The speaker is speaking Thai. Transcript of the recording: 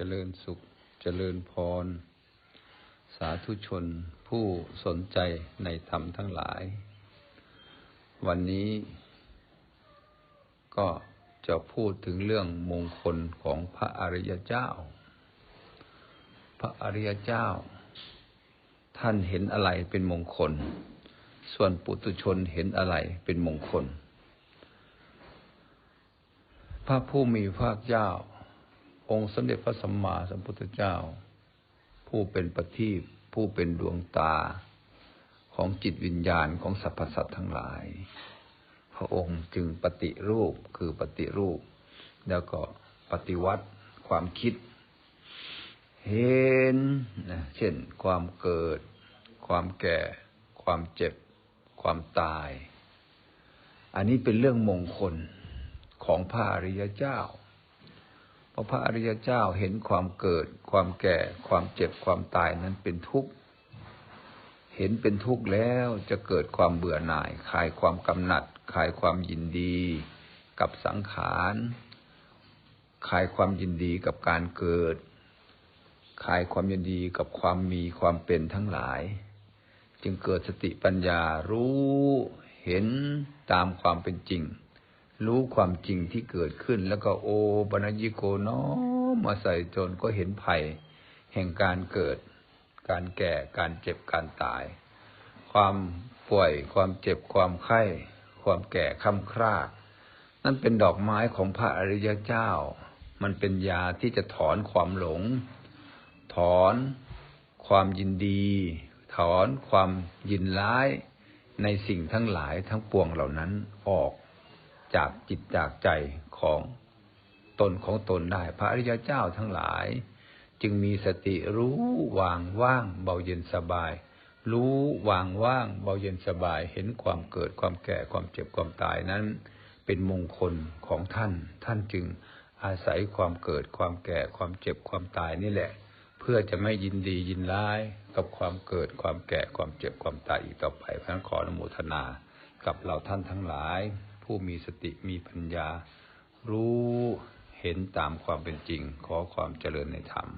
เจริญสุข เจริญพร สาธุชนผู้สนใจในธรรมทั้งหลาย วันนี้ก็จะพูดถึงเรื่องมงคลของพระอริยเจ้า พระอริยเจ้า ท่านเห็นอะไรเป็นมงคล ส่วนปุตุชนเห็นอะไรเป็นมงคล พระผู้มีพระเจ้า องค์สมเด็จพระสัมมาสัมพุทธเจ้า ผู้เป็นปฏิบผู้เป็นดวงตาของจิตวิญญาณของสรรพสัตว์ทั้งหลาย พระองค์จึงปฏิรูปคือปฏิรูป แล้วก็ปฏิวัติความคิด เห็นนะเช่น ความเกิด ความแก่ ความเจ็บ ความตาย อันนี้เป็นเรื่องมงคลของพระอริยเจ้า ราะพระอริยเจ้าเห็นความเกิด ความแก่ ความเจ็บ ความตายนั้นเป็นทุกข์ เห็นเป็นทุกข์แล้วจะเกิดความเบื่อหน่าย คลายความกำหนัด คลายความยินดี กับสังขาร คลายความยินดีกับการเกิด คลายความยินดีกับความมีความเป็นทั้งหลาย จึงเกิดสติปัญญารู้เห็นตามความเป็นจริง รู้ความจริงที่เกิดขึ้น แล้วก็โอปัญญิโกน้อมมาใส่จนก็เห็นภัย แห่งการเกิด การแก่ การเจ็บ การตาย ความป่วย ความเจ็บ ความไข้ ความแก่ค่ำคร่านั่นเป็นดอกไม้ของพระอริยเจ้า มันเป็นยาที่จะถอนความหลง ถอนความยินดี ถอนความยินร้ายในสิ่งทั้งหลายทั้งปวงเหล่านั้นออก จากจิตจากใจของตนของตนได้ พระอริยเจ้าทั้งหลาย จึงมีสติรู้วางว่างเบาเย็นสบาย รู้วางว่างเบาเย็นสบาย เห็นความเกิดความแก่ความเจ็บความตายนั้น เป็นมงคลของท่าน ท่านจึงอาศัยความเกิดความแก่ความเจ็บความตายนี่แหละ เพื่อจะไม่ยินดียินร้ายกับความเกิดความแก่ความเจ็บความตายอีกต่อไปพระนขออนุโมทนา กับเราท่านทั้งหลาย ผู้มีสติมีปัญญา รู้เห็นตามความเป็นจริง ขอความเจริญในธรรม